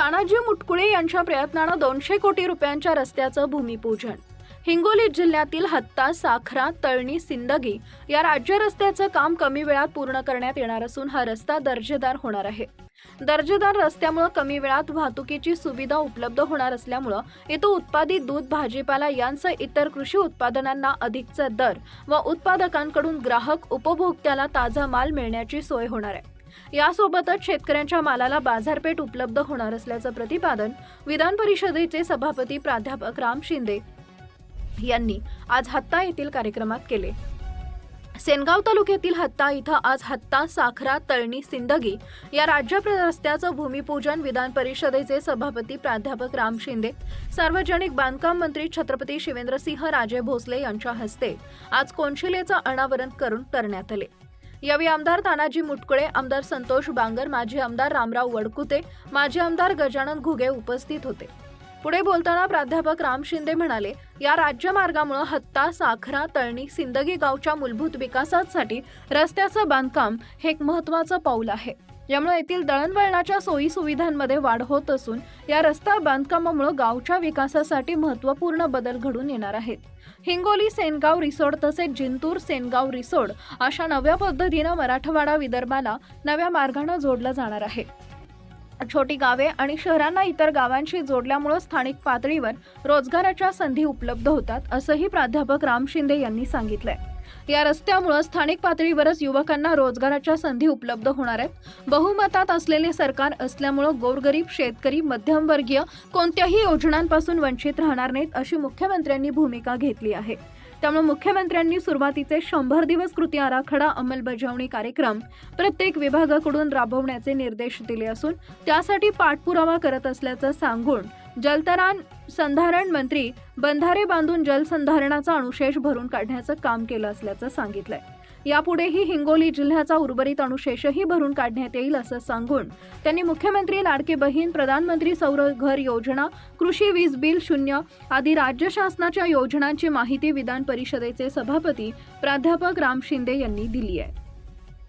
तानाजी मुटकुळे यांच्या प्रयत्नानं दोनशे कोटी रुपयांच्या रस्त्याचं भूमिपूजन. हिंगोली जिल्ह्यातील हत्ता साखरा तळणी सिंदगी या राज्य रस्त्याचं काम कमी वेळात पूर्ण करण्यात येणार असून हा रस्ता दर्जेदार होणार आहे. दर्जेदार रस्त्यामुळे कमी वेळात वाहतुकीची सुविधा उपलब्ध होणार असल्यामुळं इथं उत्पादित दूध भाजीपाला यांसह इतर कृषी उत्पादनांना अधिकचा दर व उत्पादकांकडून ग्राहक उपभोक्त्याला ताजा माल मिळण्याची सोय होणार आहे. यासोबतच शेतकऱ्यांच्या मालाला बाजारपेठ उपलब्ध होणार असल्याचं प्रतिपादन विधान परिषदेचे सभापती प्राध्यापक राम शिंदे यांनी आज हत्ता येथील कार्यक्रमात केले. सेनगाव तालुक्यातील हत्ता इथं आज हत्ता साखरा तळणी सिंदगी या राज्य प्र- रस्त्याचं भूमिपूजन विधान परिषदेचे सभापती प्राध्यापक राम शिंदे सार्वजनिक बांधकाम मंत्री छत्रपती शिवेंद्रसिंह राजे भोसले यांच्या हस्ते आज कोनशिलेचं अनावरण करून करण्यात आले. यावेळी आमदार तानाजी मुटकुळे आमदार संतोष बांगर माजी आमदार रामराव वडकुते माजी आमदार गजानन घुगे उपस्थित होते. पुढे बोलताना प्राध्यापक राम शिंदे म्हणाले या राज्यमार्गामुळे हत्ता साखरा तळणी सिंदगी गावच्या मूलभूत विकासासाठी रस्त्याचं बांधकाम हे एक महत्वाचं पाऊल आहे. यामुळे येथील दळणवळणाच्या सोयी सुविधांमध्ये वाढ होत असून या रस्ता बांधकामामुळे गावच्या विकासासाठी महत्त्वपूर्ण बदल घडून येणार आहेत. हिंगोली सेनगाव रिसोड तसेच जिंतूर सेनगाव रिसोड अशा नव्या पद्धतीनं मराठवाडा विदर्भाला नव्या मार्गानं जोडलं जाणार आहे. छोटी गावे आणि शहरांना इतर गावांशी जोडल्यामुळे स्थानिक पातळीवर रोजगाराच्या संधी उपलब्ध होतात असंही प्राध्यापक राम शिंदे यांनी सांगितलंय. या रस्त्यामुळे स्थानिक पातळीवरच युवकांना रोजगाराच्या संधी उपलब्ध होणार आहेत. बहुमतात असलेले सरकार असल्यामुळं गोरगरीब शेतकरी मध्यमवर्गीय कोणत्याही योजनांपासून वंचित राहणार नाहीत अशी मुख्यमंत्र्यांनी भूमिका घेतली आहे. त्यामुळे मुख्यमंत्र्यांनी सुरुवातीचे शंभर दिवस कृती आराखडा अंमलबजावणी कार्यक्रम प्रत्येक विभागाकडून राबवण्याचे निर्देश दिले असून त्यासाठी पाठपुरावा करत असल्याचं सांगून जलतरण संधारण मंत्री बंधारे बांधून जलसंधारणाचा अनुशेष भरून काढण्याचं काम केलं असल्याचं सांगितलंय. यापुढेही हिंगोली जिल्ह्याचा उर्वरित अनुशेषही भरून काढण्यात येईल असं सांगून त्यांनी मुख्यमंत्री लाडके बहीण प्रधानमंत्री सौर घर योजना कृषी वीज बिल शून्य आदी राज्य शासनाच्या योजनांची माहिती विधान परिषदेचे सभापती प्राध्यापक राम शिंदे यांनी दिली आहे.